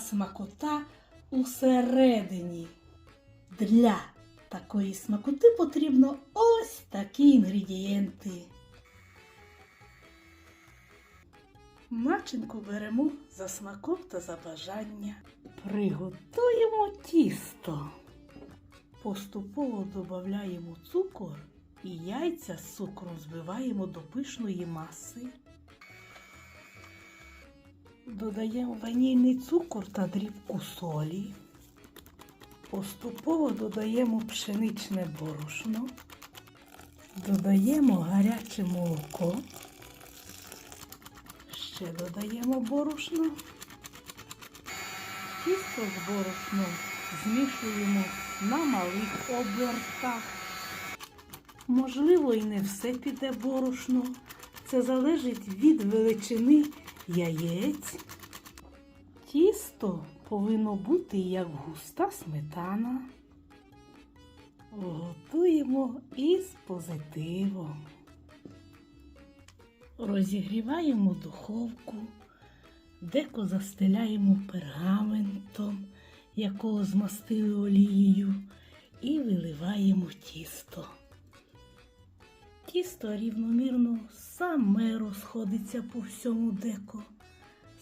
смакота усередині. Для такої смакоти потрібно ось такі інгредієнти. Начинку беремо за смаком та за бажання. Приготуємо тісто. Поступово додаємо цукор і яйця з цукром збиваємо до пишної маси. Додаємо ванільний цукор та дрібку солі. Поступово додаємо пшеничне борошно. Додаємо гаряче молоко. Ще додаємо борошно. Тісто з борошном змішуємо на малих обертах. Можливо, і не все піде борошно. Це залежить від величини яєць. Тісто повинно бути як густа сметана. Готуємо із позитивом. Розігріваємо духовку, деко застеляємо пергаментом, якого змастили олією, і виливаємо тісто. Тісто рівномірно саме розходиться по всьому деко.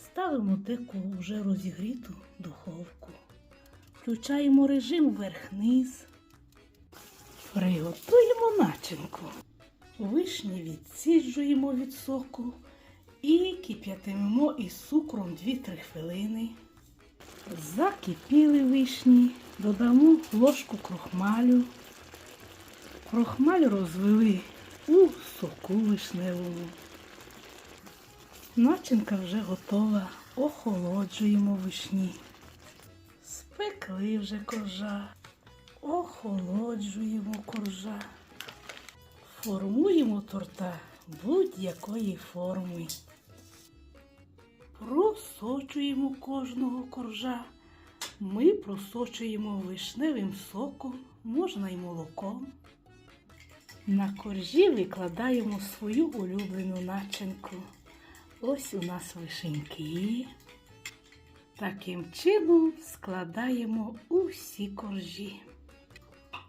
Ставимо деко у вже розігріту духовку. Включаємо режим вверх-низ. Приготуємо начинку. Вишні відсіджуємо від соку і кип'ятимемо із цукром 2-3 хвилини. Закипіли вишні, додамо ложку крохмалю. Крохмаль розвели у соку вишневому. Начинка вже готова. Охолоджуємо вишні. Спекли вже коржа. Охолоджуємо коржа. Формуємо торта будь-якої форми. Просочуємо кожного коржа. Ми просочуємо вишневим соком, можна й молоком. На коржі викладаємо свою улюблену начинку. Ось у нас вишеньки. Таким чином складаємо усі коржі.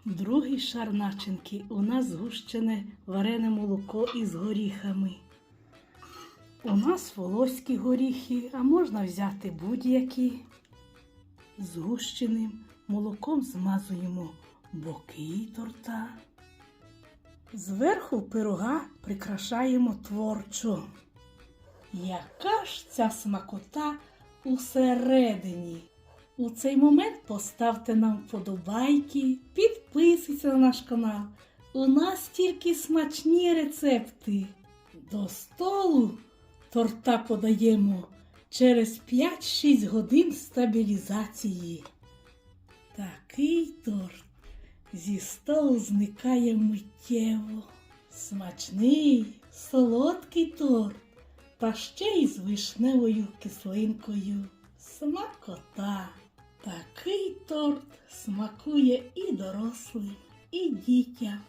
Другий шар начинки у нас згущене варене молоко із горіхами. У нас волоські горіхи, а можна взяти будь-які. Згущеним молоком змазуємо боки торта. Зверху пирога прикрашаємо творчо. Яка ж ця смакота усередині? У цей момент поставте нам вподобайки, підписуйтесь на наш канал. У нас тільки смачні рецепти. До столу торта подаємо через 5-6 годин стабілізації. Такий торт зі столу зникає миттєво. Смачний, солодкий торт, та ще й з вишневою кислинкою. Смакота. Такий торт смакує і дорослим, і дітям.